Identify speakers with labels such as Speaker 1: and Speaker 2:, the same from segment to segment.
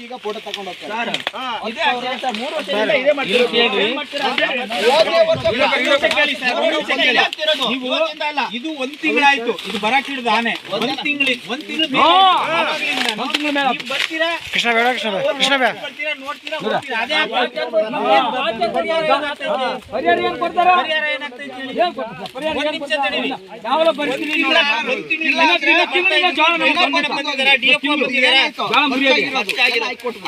Speaker 1: ಈಗ ಫೋಟೋ ತಗೊಂಡು ಹೋಗ್ತಾರೆ
Speaker 2: ಇದೇ
Speaker 3: ಒಂದು ತಿಂಗಳಾಯ್ತು ಇದು ಬರಕ್ ಹಿಡಿದು ಆನೆ ಒಂದ್ ತಿಂಗಳ ಒಂದ್ ತಿಂಗಳು ಬರ್ತೀರಾ
Speaker 4: ಕೃಷ್ಣ ಬೇಡ ಕೃಷ್ಣ ಬೇಡ ಕೃಷ್ಣ ಬೇಡ.
Speaker 2: ಪರಿಹಾರ ಏನ್ ಕೊಡ್ತಾರ?
Speaker 3: ಪರಿಹಾರ ಏನಾಗ್ತೈತೆ
Speaker 2: ಕೊಡ್ತಾರ?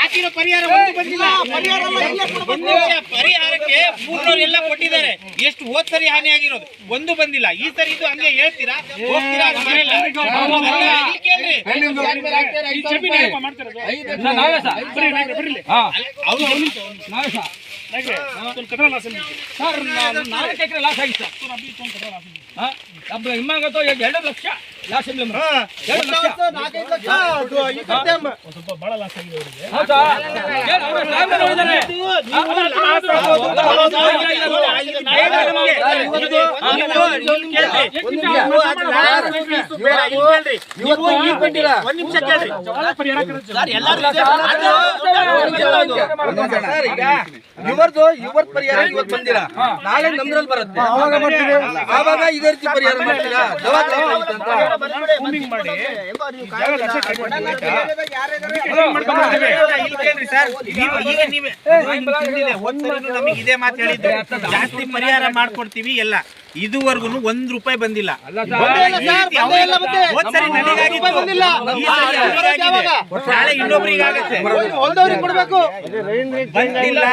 Speaker 3: ಹಾಕಿರೋ ಪರಿಹಾರ ಪರಿಹಾರಕ್ಕೆ ಮೂರ್ನೂರು ಎಲ್ಲ ಕೊಟ್ಟಿದ್ದಾರೆ ಎಷ್ಟು ಹೋದ್ ಸರಿ ಹಾನಿ ಆಗಿರೋದು ಒಂದು ಬಂದಿಲ್ಲ ಈ ಸರಿ ಇದು ಹಂಗೆ ಹೇಳ್ತೀರಾ ಹೋಗ್ತೀರಾ
Speaker 2: ಸರ್. ನಾಲ್ಕು ಎಕರೆ ಲಾಸ್ ಆಗಿತ್ತು? ನಮ್ದು ಹಿಮ್ಮಾಗತ್ತೋ ಈಗ ಎರಡು ಲಕ್ಷ ಲಾಸ್ ಇಲ್ಲ. ಎರಡು ಲಕ್ಷ? ಹಾ, ಅವ್ರು ಲಾಸ್ ಆಗೋದು,
Speaker 3: ಬಂದಿಲ್ಲ. ಒಂದ್ ನಿಮಿಷ ಕೇಳ್ರಿ. ಸರ್, ಎಲ್ಲರೂ
Speaker 1: ಸರ್ ಈಗ ಇವ್ರ ಪರಿಹಾರ ಇವತ್ತು ಬಂದಿರಾ ನಾಳೆ ನಮ್ದ್ರಲ್ಲಿ ಬರುತ್ತೆ. ಆವಾಗ ಇದೇ ರೀತಿ ಪರಿಹಾರ ಮಾಡ್ತೀರಾ?
Speaker 3: ಇದೇ ಮಾತು ಹೇಳಿದ್ದು. ಜಾಸ್ತಿ ಪರಿಹಾರ ಮಾಡ್ಕೊಡ್ತೀವಿ ಎಲ್ಲ. ಇದುವರೆಗೂ ಒಂದ್ ರೂಪಾಯಿ ಬಂದಿಲ್ಲ. ನಾಳೆ ಇನ್ನೊಬ್ರಿಗೆ ಆಗುತ್ತೆ.
Speaker 1: ಹೊಲ್ದವ್ರಿಗೆ ಕೊಡ್ಬೇಕು.
Speaker 3: ಬಂದಿಲ್ಲ ಬಂದಿಲ್ಲ.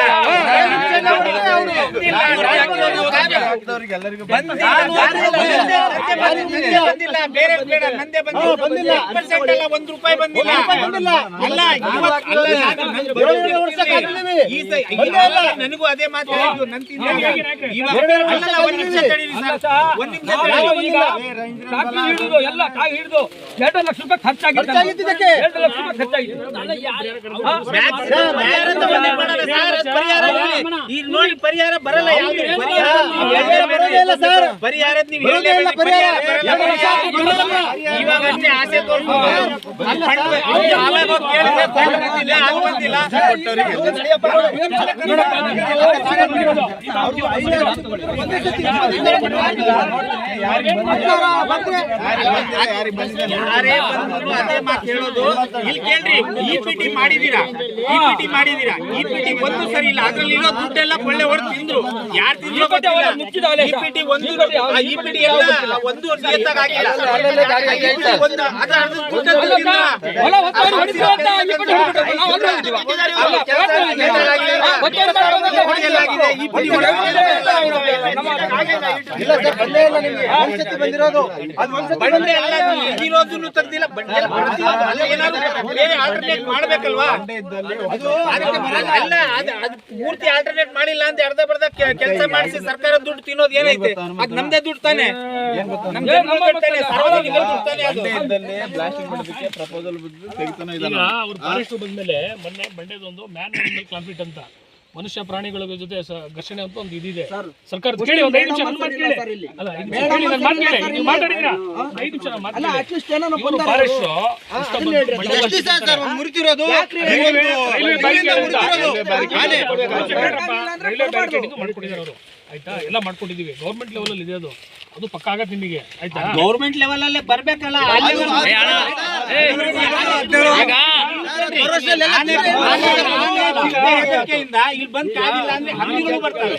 Speaker 3: ಬೇರೆ ಬೇಡ. ನಂದೇ ಬಂದಿಲ್ಲ. ಪರ್ಸೆಂಟ್ ಅಲ್ಲ ಒಂದ್ ರೂಪಾಯಿ ಬಂದಿಲ್ಲ. ಅಲ್ಲ ನನಗೂ ಅದೇ ಮಾತು ಹೇಳಿದ್ದು ನನ್.
Speaker 2: ಎಲ್ಲ ಕಾಯಿ ಹಿಡಿದು. ಎರಡು ಲಕ್ಷ ರೂಪಾಯಿ ಖರ್ಚಾಗಿತ್ತು
Speaker 1: ಖರ್ಚಾಗಿದೆ.
Speaker 2: ಎರಡು ಲಕ್ಷ ರೂಪಾಯಿ ಖರ್ಚಾಗಿತ್ತು
Speaker 3: ಈಗ ನೋಡಿ ಪರಿಹಾರ ಬರಲ್ಲ ಯಾವ್ದು ಪರಿಹಾರ
Speaker 1: ಪರಿಹಾರ ಬರೋದೇ ಇಲ್ಲ ಸರ್.
Speaker 3: ಪರಿಹಾರದ ನೀವು
Speaker 1: ಬರೋದೇ ಇಲ್ಲ ಪರಿಹಾರ. ಎರಡು ವರ್ಷ ಆಯ್ತು ಬರೋದಿಲ್ಲ.
Speaker 3: ಇವಾಗ ಅಷ್ಟೇ ಆಸೆ ತೋರಿಸ್ಬೋದು ಯಾರೇ ಬಂದ್ರು ಅದೇ ಮಾತು ಹೇಳೋದು. ಇಲ್ಲಿ ಕೇಳ್ರಿ ಇ ಪಿ ಟಿ ಮಾಡಿದೀರಾ ಇ ಪಿ ಟಿ ಮಾಡಿದೀರಾ ಇ ಪಿ ಟಿ ಒಂದು ಸರಿ ಇಲ್ಲ. ಅದ್ರಲ್ಲಿ ಇರೋ ದುಡ್ಡೆಲ್ಲ ಕೊಳ್ಳೆ ಹೊಡೆದು ತಿಂದ್ರು. ಯಾರು ತಿಂದ್ರು ಗೊತ್ತಿಲ್ಲ.
Speaker 2: ಮುಚ್ಚಿದವಲ್ಲ
Speaker 3: ಇ ಪಿ ಟಿ ಒಂದು ಇ ಪಿ ಟಿ ಎಲ್ಲ ಒಂದು
Speaker 1: ಇಲ್ಲ ಸರ್ ಬಂದೇ ಇಲ್ಲ ನಿಮ್ಗೆ. ಬಂದಿರೋದು. ಅದು
Speaker 3: ಬಂಡೆ ಎಲ್ಲ ಇರೋದನ್ನು ತೆಗ್ದಿಲ್ಲ ಬಂಡೆ ಎಲ್ಲ ಬರ್ತಿಲ್ಲ. ಅಲ್ಲ ಏನಾದ್ರು ಬೇರೆ ಆಲ್ಟರ್ನೇಟ್ ಮಾಡ್ಬೇಕಲ್ವಾ? ಅದು ಅದಕ್ಕೆ ಅಲ್ಲ ಅದು ಅದು ಪೂರ್ತಿ ಆಲ್ಟರ್ನೇಟ್ ಮಾಡಿಲ್ಲ ಅಂತ ಅರ್ಧ ಬರ್ಧ ಕೆಲಸ ಮಾಡಿಸಿ ಸರ್ಕಾರ ದುಡ್ಡು ತಿನ್ನೋದು ಏನೈತೆ? ಅದ್ ನಮ್ದೇ ದುಡ್ಡು ತಾನೆ.
Speaker 5: ಪ್ರಪೋಸಲ್ ಅವ್ರು ಫಾರೆಸ್ಟ್ ಬಂದ್ಮೇಲೆ ಮೊನ್ನೆ ಬಂಡೆದೊಂದು ಮ್ಯಾನ್ ಕಾನ್ಫ್ಲಿಕ್ಟ್ ಅಂತ. ಮನುಷ್ಯ ಪ್ರಾಣಿಗಳ ಜೊತೆ ಸ- ಘರ್ಷಣೆ ಅಂತ ಒಂದು ಇದಿದೆ. ಸರ್ಕಾರ ಕೇಳಿ ಒಂದು ಐದು ನಿಮಿಷ ನನ್ನ ಮಾತು ಕೇಳಿ. ಅಲ್ಲ ಐದು ನಿಮಿಷ ಕೇಳಿ ನನ್ನ ಮಾತು ಕೇಳಿ. ನೀವು ಮಾತಾಡಿದ್ರಾ ಐದು ನಿಮಿಷ ನನ್ನ ಮಾತು ಕೇಳಿ.
Speaker 1: ಅಟ್ಲೀಸ್ಟ್ ಏನೋ
Speaker 5: ಇವರು ಫಾರೆಸ್ಟ್
Speaker 1: ಎಷ್ಟು ದಿವಸ ಸರ್ ಒಂದು ಮುರಿತಿರೋದು?
Speaker 5: ರೈಲ್ವೆ ಬ್ಯಾರಿಕೇಡಿಂಗ್ ಮಾಡ್ಕೊಂಡಿದ್ದಾರೆ ಅವರು. ಆಯ್ತಾ? ಎಲ್ಲ ಮಾಡ್ಕೊಂಡಿದೀವಿ ಗೌರ್ಮೆಂಟ್ ಲೆವೆಲ್ ಅಲ್ಲಿ ಇದೆ ಅದು. ಅದು ಪಕ್ಕ ಆಗತ್ತೆ ನಿಮಗೆ. ಆಯ್ತಾ?
Speaker 3: ಗೌರ್ಮೆಂಟ್ ಲೆವೆಲ್ ಅಲ್ಲೇ ಬರ್ಬೇಕಲ್ಲ. ಇಲ್ಲಿ ಬಂದ್ ಕಾದಿಲ್ಲ ಅಂದ್ರೆ ಹಂದಿಗಳು ಬರ್ತವೆ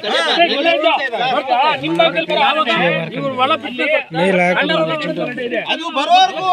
Speaker 5: ನಿಮ್ಮ ಭಾಗದಲ್ಲಿ ಬರೋ ಆವಾಗ ಇವ್ರು ಒಳ ಬಿಟ್ಟು
Speaker 1: ಅದು ಬರೋರ್ಗು